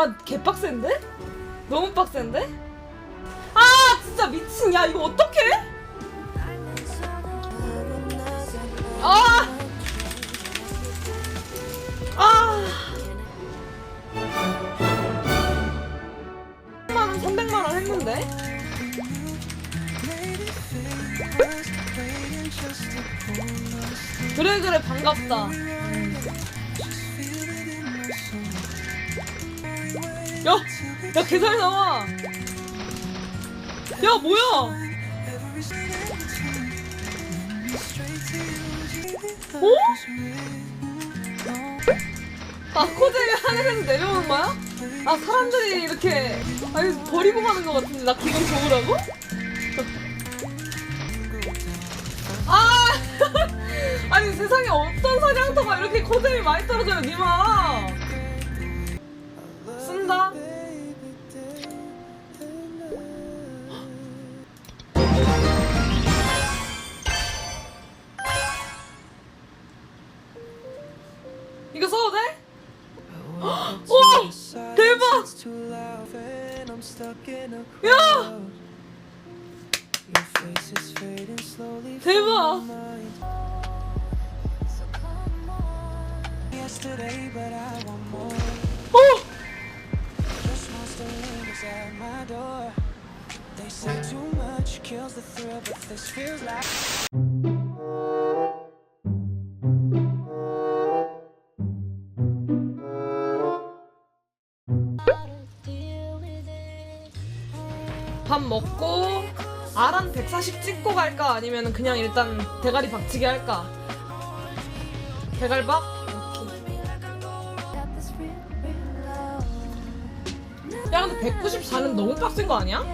아 개빡센데? 너무 빡센데? 아 진짜 미친 야 이거 어떡해? 아! 아! 3만원 300만원 했는데? 그래 그래 반갑다 야! 야 계산이 나와 야 뭐야 어? 아 코제가 하늘에서 내려오는 거야? 아 사람들이 이렇게 아니 버리고 가는 것 같은데 나 기분 좋으라고? 아 아니 세상에 어떤 사냥터가 이렇게 코제이 많이 떨어져요 니마 쓴다 이거 써도 돼? 오! 대박! 야! 대박! Yesterday, 밥 먹고 아란 140 찍고 갈까 아니면 그냥 일단 대가리 박치기 할까? 대갈박? 야 근데 194는 너무 빡센 거 아니야?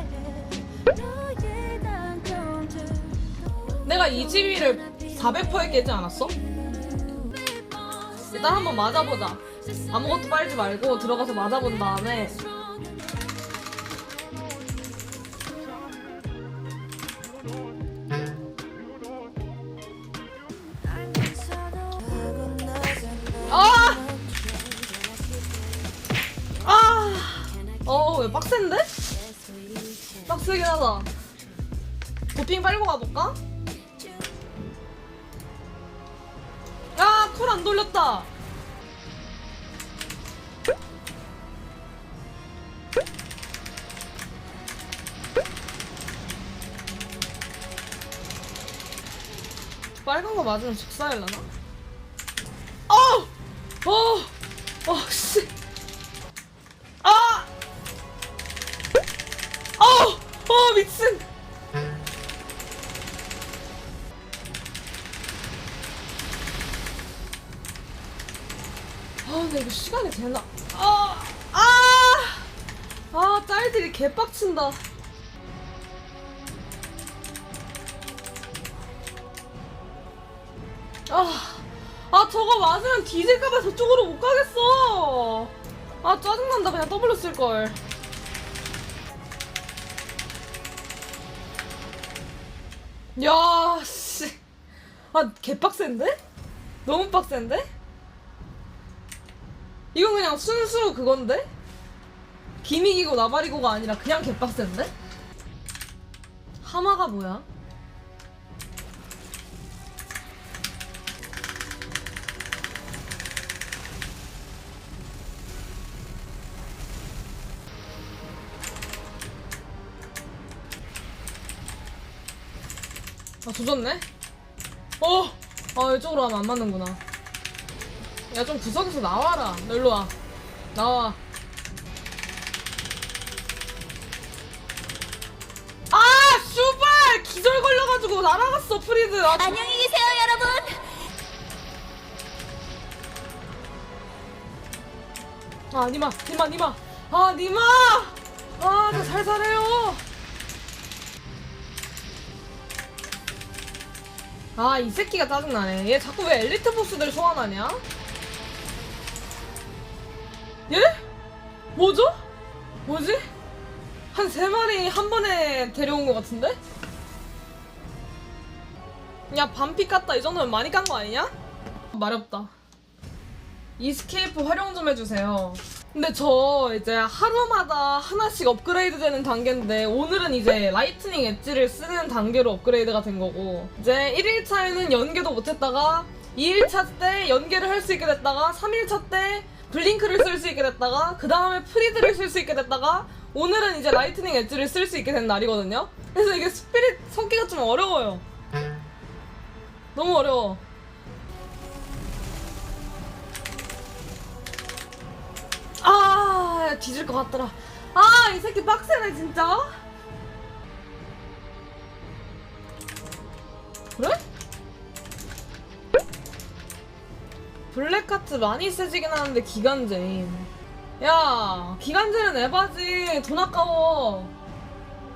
내가 이 지위를 400%에 깨지 않았어? 일단 한번 맞아보자 아무것도 빨지 말고 들어가서 맞아본 다음에 빡세긴 하다. 도핑 빨고 가볼까? 야, 쿨 안 돌렸다. 빨간 거 맞으면 직사일라나? 어! 어! 어, 씨. 개빡친다. 아, 아 저거 맞으면 뒤질까봐 저쪽으로 못 가겠어. 아 짜증난다 그냥 W 쓸 걸. 야 씨, 아 개빡센데? 너무 빡센데? 이건 그냥 순수 그건데? 기믹이고 나발이고가 아니라 그냥 개빡센데? 하마가 뭐야? 아 조졌네? 어! 아 이쪽으로 가면 안 맞는구나 야 좀 구석에서 나와라 너 일로 와 나와 기절 걸려가지고 날아갔어 프리드 아, 저- 안녕히 계세요, 여러분. 아 니마 니마 니마 아 니마 아나 살살해요 아 이 새끼가 짜증나네 얘 자꾸 왜 엘리트 보스들 소환하냐 얘? 뭐죠? 뭐지? 한 세 마리 한 번에 데려온 것 같은데? 야 반피 깠다. 이 정도면 많이 깐 거 아니냐? 없다. 이스케이프 활용 좀 해주세요. 근데 저 이제 하루마다 하나씩 업그레이드 되는 단계인데 오늘은 이제 라이트닝 엣지를 쓰는 단계로 업그레이드가 된 거고 이제 1일차에는 연계도 못했다가 2일차 때 연계를 할 수 있게 됐다가 3일차 때 블링크를 쓸 수 있게 됐다가 그 다음에 프리드를 쓸 수 있게 됐다가 오늘은 이제 라이트닝 엣지를 쓸 수 있게 된 날이거든요. 그래서 이게 스피릿 섞기가 좀 어려워요 너무 어려워. 아 뒤질 것 같더라. 아 이 새끼 빡세네 진짜. 그래? 블랙카트 많이 세지긴 하는데 기간제 야 기간제는 에바지. 돈 아까워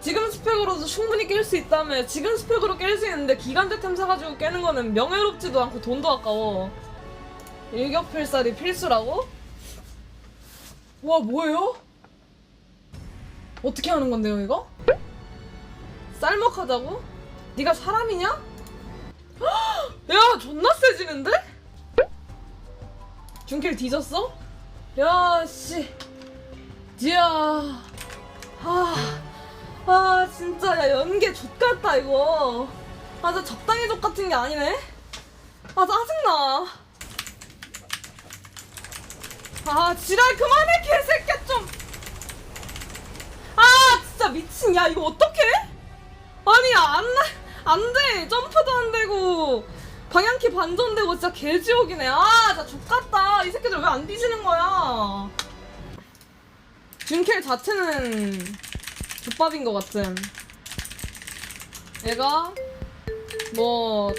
지금 스펙으로도 충분히 깰 수 있다며 지금 스펙으로 깰 수 있는데 기간제 템 사가지고 깨는 거는 명예롭지도 않고 돈도 아까워 일격필살이 필수라고? 와 뭐예요? 어떻게 하는 건데요 이거? 쌀먹하자고? 네가 사람이냐? 헉! 야 존나 세지는데? 준킬 뒤졌어? 야씨 지야 아, 아 진짜 야 연계 족같다 이거. 아 진짜 적당히 족 같은 게 아니네. 아 짜증나. 아 지랄 그만해 개새끼야 좀. 아 진짜 미친 야 이거 어떡해? 아니 안안돼. 점프도 안 되고 방향키 반전되고 진짜 개지옥이네. 아 진짜 족같다. 이 새끼들 왜 안 뒤지는 거야? 준켈 자체는 족밥인 것 같음 얘가 뭐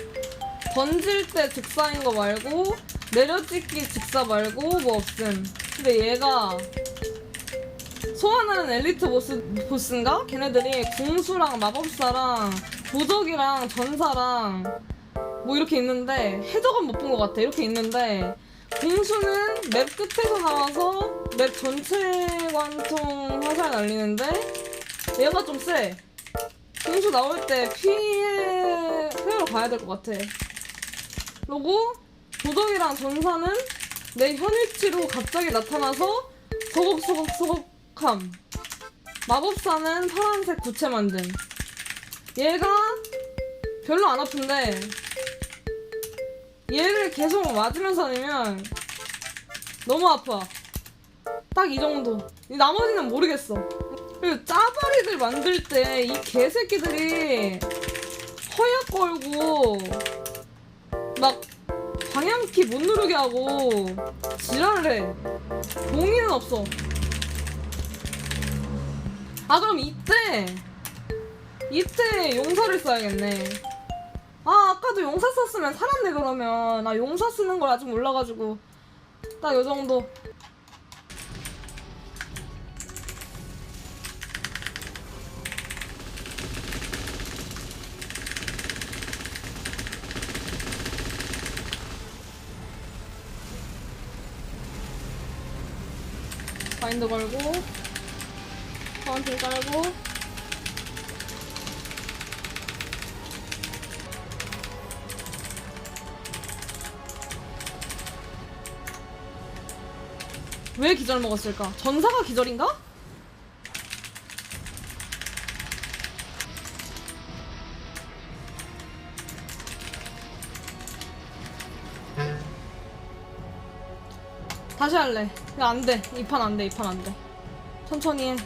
던질 때 즉사인 거 말고 내려찍기 즉사 말고 뭐 없음. 근데 얘가 소환하는 엘리트 보스, 보스인가? 걔네들이 궁수랑 마법사랑 도적이랑 전사랑 뭐 이렇게 있는데 해적은 못 본 것 같아. 이렇게 있는데 궁수는 맵 끝에서 나와서 맵 전체 관통 화살 날리는데 얘가 좀 세. 궁수 나올 때 피해 피해로 가야 될 것 같아. 그리고 도덕이랑 전사는 내 현위치로 갑자기 나타나서 소곡소곡소곡함. 마법사는 파란색 구체 만듦. 얘가 별로 안 아픈데 얘를 계속 맞으면서 다니면 너무 아파. 딱 이 정도. 이 나머지는 모르겠어. 그리고 짜바리들 만들 때 이 개새끼들이 허약 걸고 막 방향키 못 누르게 하고 지랄을 해. 동의는 없어. 아 그럼 이때 이때 용사를 써야겠네. 아 아까도 용사 썼으면 살았네 그러면 나 용사 쓰는 걸 아직 몰라가지고 딱 요 정도. 바인드 걸고 파운틴 깔고 왜 기절 먹었을까? 전사가 기절인가? 다시 할래. 야, 안 돼. 이 판 안 돼. 이 판 안 돼. 천천히 해.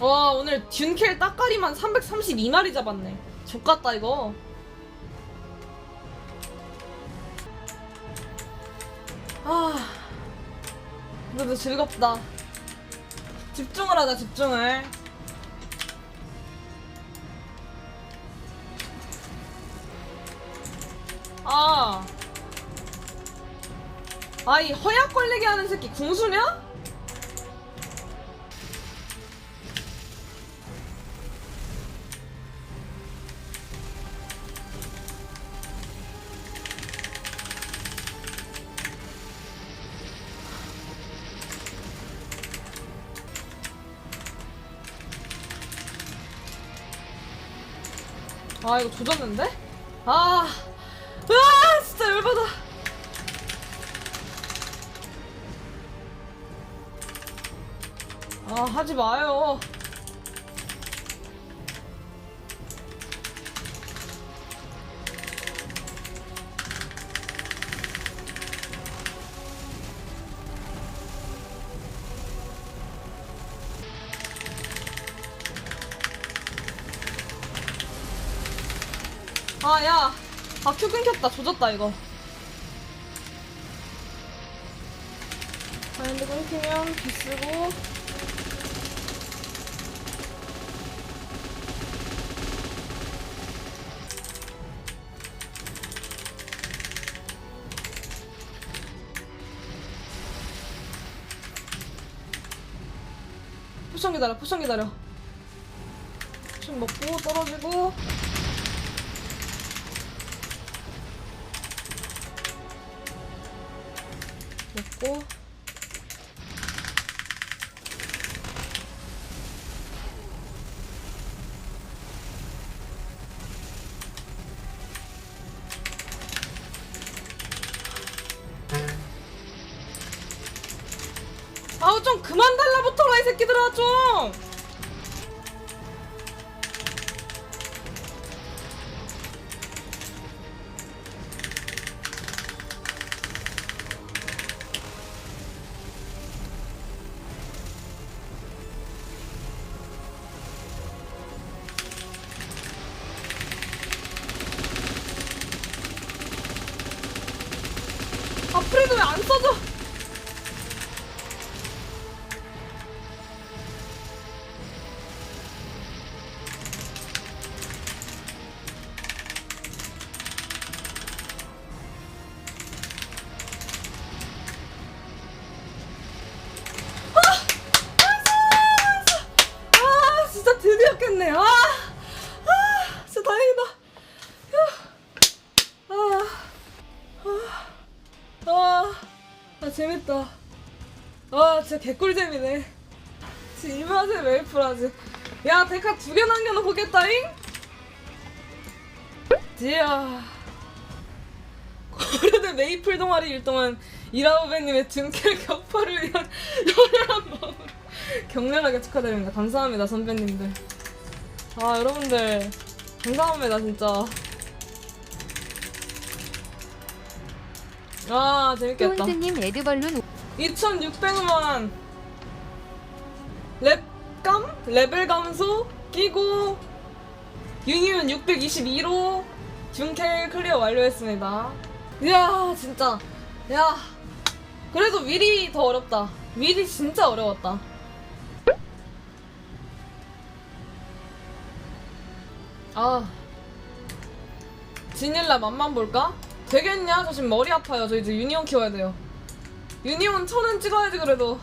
와, 오늘 듄켈 따까리만 332마리 잡았네. 족같다, 이거. 아. 그래도 즐겁다. 집중을 하자, 집중을. 아. 아이 허약 걸리게 하는 새끼 궁수냐? 아 이거 조졌는데? 아 하지 마요. 아, 야. 아, 큐 끊겼다. 조졌다, 이거. 바인드 끊기면 비 쓰고. 포션 기다려, 포션 기다려. 포션 먹고 떨어지고. 먹고 좀 그만 달라붙어라 이 새끼들아 좀 개꿀잼이네 일맛에 메이플하지 야 데카 두 개 남겨놓고 깼다잉 디야 고려대 메이플 동아리 일 동안 이라우베님의 등킬 격파를 위한 열혈한 마음으로 격렬하게 축하드립니다. 감사합니다, 선배님들. 아, 여러분들. 감사합니다, 진짜. 아, 재밌겠다. 토운트님 에드벌룬 2600만 랩감? 레벨 감소? 끼고 유니온 622로 준켈 클리어 완료했습니다. 이야, 진짜. 야. 그래도 윌이 더 어렵다. 윌이 진짜 어려웠다. 아. 지닐라 맛만 볼까? 되겠냐? 저 지금 머리 아파요. 저 이제 유니온 키워야 돼요. 유니온 천은 찍어야지 그래도